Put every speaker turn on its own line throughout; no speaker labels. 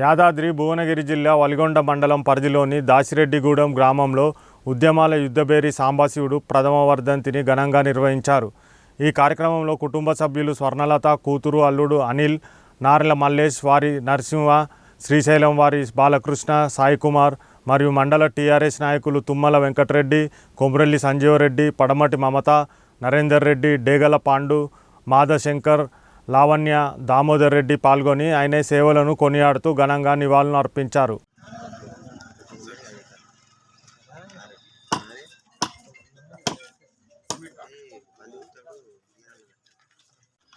యాదాద్రి భువనగిరి జిల్లా వలిగొండ మండలం పరిధిలోని దాసిరెడ్డిగూడెం గ్రామంలో ఉద్యమాల యుద్ధబేరి సాంబశివుడు ప్రథమ వర్ధంతిని ఘనంగా నిర్వహించారు. ఈ కార్యక్రమంలో కుటుంబ సభ్యులు స్వర్ణలత కూతురు అల్లుడు అనిల్ నారెల మల్లేష్ వారి నరసింహ శ్రీశైలం వారి బాలకృష్ణ సాయికుమార్ మరియు మండల టీఆర్ఎస్ నాయకులు తుమ్మల వెంకటరెడ్డి కొమరెల్లి సంజీవరెడ్డి పడమటి మమత నరేందర్ రెడ్డి డేగల పాండు మాధశంకర్ లావణ్య దామోదర్ రెడ్డి పాల్గొని ఆయన సేవలను కొనియాడుతూ ఘనంగా నివాళులు అర్పించారు.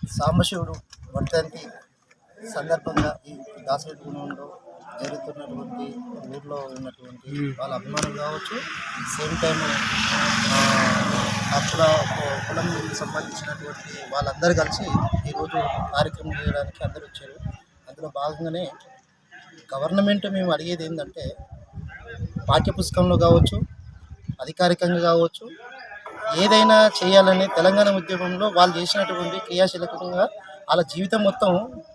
సాంబశివుడు వర్ధంతి సందర్భంగా ఈ దాసరి గుణంలో జరుగుతున్నటువంటి ఊర్లో ఉన్నటువంటి వాళ్ళ అభిమానులు కావచ్చు సేమ్ టైం అప్పుల కులం సంబంధించినటువంటి వాళ్ళందరూ కలిసి ఈరోజు కార్యక్రమం చేయడానికి అందరూ వచ్చారు. అందులో భాగంగానే గవర్నమెంట్ మేము అడిగేది ఏంటంటే పాఠ్యపుస్తకంలో కావచ్చు అధికారికంగా కావచ్చు ఏదైనా చేయాలని తెలంగాణ ఉద్యమంలో వాళ్ళు చేసినటువంటి క్రియాశీలకంగా వాళ్ళ జీవితం మొత్తం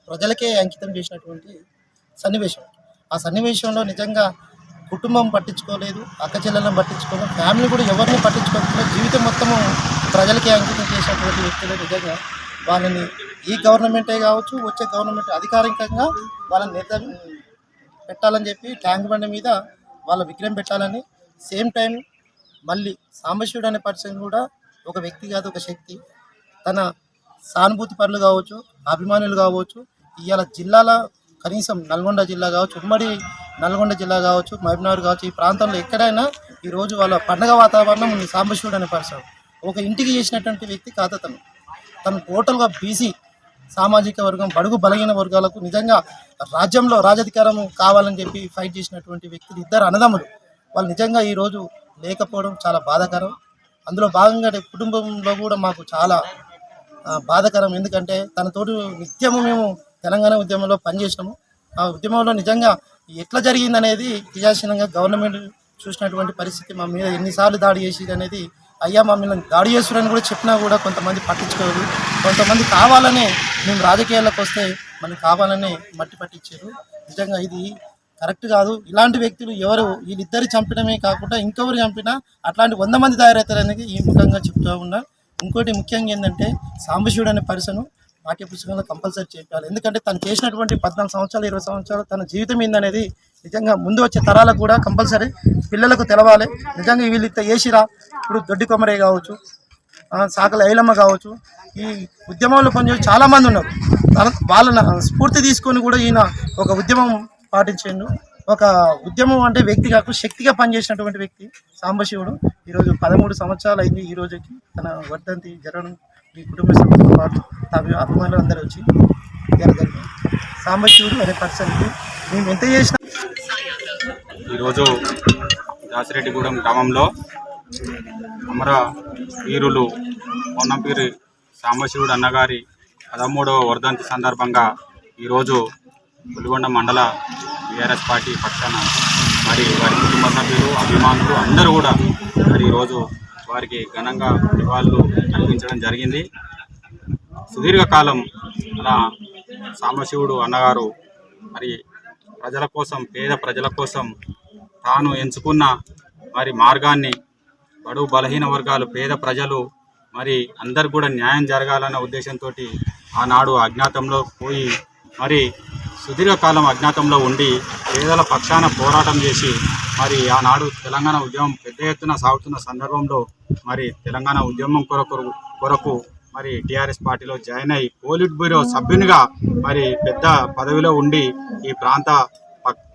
ప్రజలకే అంకితం చేసినటువంటి సన్నివేశం. ఆ సన్నివేశంలో నిజంగా కుటుంబం పట్టించుకోలేదు అక్క చెల్లెలను పట్టించుకోలేదు ఫ్యామిలీ కూడా ఎవరిని పట్టించుకోకుండా జీవితం మొత్తము ప్రజలకే అంకితం చేసినటువంటి వ్యక్తులు నిజంగా వాళ్ళని ఈ గవర్నమెంటే కావచ్చు వచ్చే గవర్నమెంట్ అధికారికంగా వాళ్ళని నిర్ధ పెట్టాలని చెప్పి ట్యాంక్ బండి మీద వాళ్ళ విగ్రహం పెట్టాలని సేమ్ టైం మళ్ళీ సాంబశివుడు అనే పర్సన్ కూడా ఒక వ్యక్తి కాదు ఒక శక్తి. తన సానుభూతి పరులు కావచ్చు అభిమానులు కావచ్చు ఇవాళ జిల్లాల కనీసం నల్గొండ జిల్లా కావచ్చు ఉమ్మడి నల్గొండ జిల్లా కావచ్చు మహబూబ్నగర్ కావచ్చు ఈ ప్రాంతంలో ఎక్కడైనా ఈరోజు వాళ్ళ పండగ వాతావరణం ఉంది సాంబశివుడు అనే పరిసరం ఒక ఇంటికి చేసినటువంటి వ్యక్తి కాతతను తను. టోటల్గా బీసీ సామాజిక వర్గం బడుగు బలహీన వర్గాలకు నిజంగా రాజ్యంలో రాజధికారం కావాలని చెప్పి ఫైట్ చేసినటువంటి వ్యక్తులు ఇద్దరు అన్నదమ్ములు. వాళ్ళు నిజంగా ఈరోజు లేకపోవడం చాలా బాధాకరం. అందులో భాగంగా కుటుంబంలో కూడా మాకు చాలా బాధాకరం. ఎందుకంటే తనతోటి నిత్యము మేము తెలంగాణ ఉద్యమంలో పనిచేసాము ఆ ఉద్యమంలో నిజంగా ఎట్లా జరిగింది అనేది క్రియాశీలంగా గవర్నమెంట్ చూసినటువంటి పరిస్థితి మా మీద ఎన్నిసార్లు దాడి చేసేది అనేది అయ్యా మమ్మల్ని దాడి చేస్తున్నారని కూడా చెప్పినా కూడా కొంతమంది పట్టించుకోరు. కొంతమంది కావాలనే మేము రాజకీయాలకు వస్తే మనకి కావాలనే మట్టి పట్టించారు. నిజంగా ఇది కరెక్ట్ కాదు. ఇలాంటి వ్యక్తులు ఎవరు? వీళ్ళిద్దరు చంపడమే కాకుండా ఇంకెవరు చంపినా అట్లాంటి వంద మంది తయారవుతారనేది ఈ ముఖంగా చెప్తూ ఉన్నా. ఇంకోటి ముఖ్యంగా ఏంటంటే సాంబశివుడు అనే పరిసను పాఠ్యపుస్తకంలో కంపల్సరీ చేయాలి. ఎందుకంటే తను చేసినటువంటి పద్నాలుగు సంవత్సరాలు ఇరవై సంవత్సరాలు తన జీవితం ఏందనేది నిజంగా ముందు వచ్చే తరాలకు కూడా కంపల్సరీ పిల్లలకు తెలవాలి. నిజంగా వీళ్ళు ఇంత చేసిరా ఇప్పుడు దొడ్డి కొమరే కావచ్చు సాకల ఐలమ్మ కావచ్చు ఈ ఉద్యమంలో పనిచేసి చాలామంది ఉన్నారు. వాళ్ళ స్ఫూర్తి తీసుకొని కూడా ఈయన ఒక ఉద్యమం పాటించిండు. ఒక ఉద్యమం అంటే వ్యక్తి కాకుండా శక్తిగా పనిచేసినటువంటి వ్యక్తి సాంబశివుడు. ఈరోజు పదమూడు సంవత్సరాలు అయింది ఈ రోజుకి తన వర్ధంతి జరగడం మీ కుటుంబ సభ్యులతో పాటు. అభిమానులు అందరూ వచ్చి జరగదు. సాంబశివుడు అనే పర్సన్కి మేము ఎంత చేసినా
ఈరోజు దాసిరెడ్డిగూడెం గ్రామంలో అమర వీరులు పొన్నంపీరి సాంబశివుడు అన్నగారి పదమూడవ వర్ధంతి సందర్భంగా ఈరోజు పులిగొండ మండల బీఆర్ఎస్ పార్టీ పక్షాన మరి వారి కుటుంబ సభ్యులు అభిమానులు అందరూ కూడా మరి ఈరోజు వారికి ఘనంగా నివాళులు అర్పించడం జరిగింది. సుదీర్ఘకాలం మన సాంబశివుడు అన్నగారు మరి ప్రజల కోసం పేద ప్రజల కోసం తాను ఎంచుకున్న మరి మార్గాన్ని బడు బలహీన వర్గాలు పేద ప్రజలు మరి అందరు కూడా న్యాయం జరగాలన్న ఉద్దేశంతో ఆనాడు అజ్ఞాతంలో పోయి మరి సుదీర్ఘకాలం అజ్ఞాతంలో ఉండి పేదల పక్షాన పోరాటం చేసి మరి ఆనాడు తెలంగాణ ఉద్యమం పెద్ద ఎత్తున సాగుతున్న సందర్భంలో మరి తెలంగాణ ఉద్యమం కొరకు కొరకు మరి టీఆర్ఎస్ పార్టీలో జాయిన్ అయ్యి పోలిట్ బ్యూరో సభ్యునిగా మరి పెద్ద పదవిలో ఉండి ఈ ప్రాంత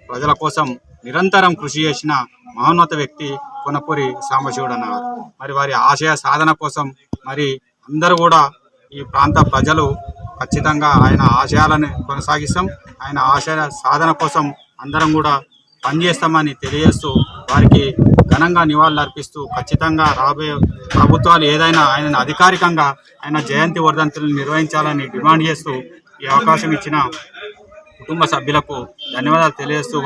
ప్రజల కోసం నిరంతరం కృషి చేసిన మహోన్నత వ్యక్తి కొనపూరి సాంబశివుడు అన్నారు మరి వారి ఆశయ సాధన కోసం మరి అందరూ కూడా ఈ ప్రాంత ప్రజలు ఖచ్చితంగా ఆయన ఆశయాలను కొనసాగిస్తాం. ఆయన ఆశయ సాధన కోసం అందరం కూడా పనిచేస్తామని తెలియజేస్తూ వారికి ఘనంగా నివాళులర్పిస్తూ ఖచ్చితంగా రాబోయే ప్రభుత్వాలు ఏదైనా ఆయనను అధికారికంగా ఆయన జయంతి వర్ధంతులను నిర్వహించాలని డిమాండ్ చేస్తూ ఈ అవకాశం ఇచ్చిన కుటుంబ సభ్యులకు ధన్యవాదాలు తెలియజేస్తూ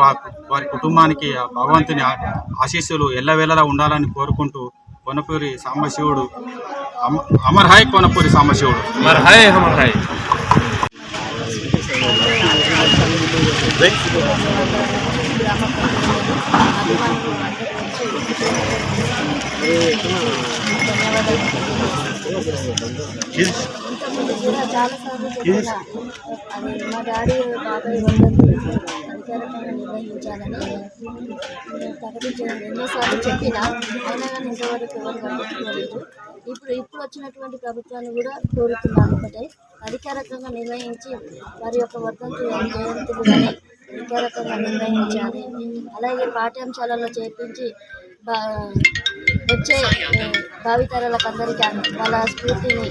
వారి కుటుంబానికి భగవంతుని ఆశీస్సులు ఎల్లవేళలా ఉండాలని కోరుకుంటూ Konapuri Sambasivudu Amar hi Konapuri Sambasivudu.
Amar hi Amar hi మా డాడీ బాబాయ్ వందలు అధికారికంగా నిర్వహించాలని ప్రకటించడం ఎన్నోసార్లు చెప్పినా అయినా కానీ ఇంతవరకు ఎవరు పట్టించుకోలేదు ఇప్పుడు ఇప్పుడు వచ్చినటువంటి ప్రభుత్వాన్ని కూడా కోరుతున్నాను ఒకటే. అధికారికంగా నిర్వహించి వారి యొక్క వర్ధంతి జయంతులు కానీ అధికారికంగా నిర్వహించాలి అలాగే పాఠ్యాంశాలలో చేర్పించి బా వచ్చే భావితరాలకు అందరికీ వాళ్ళ స్ఫూర్తిని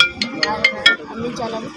అందించాలని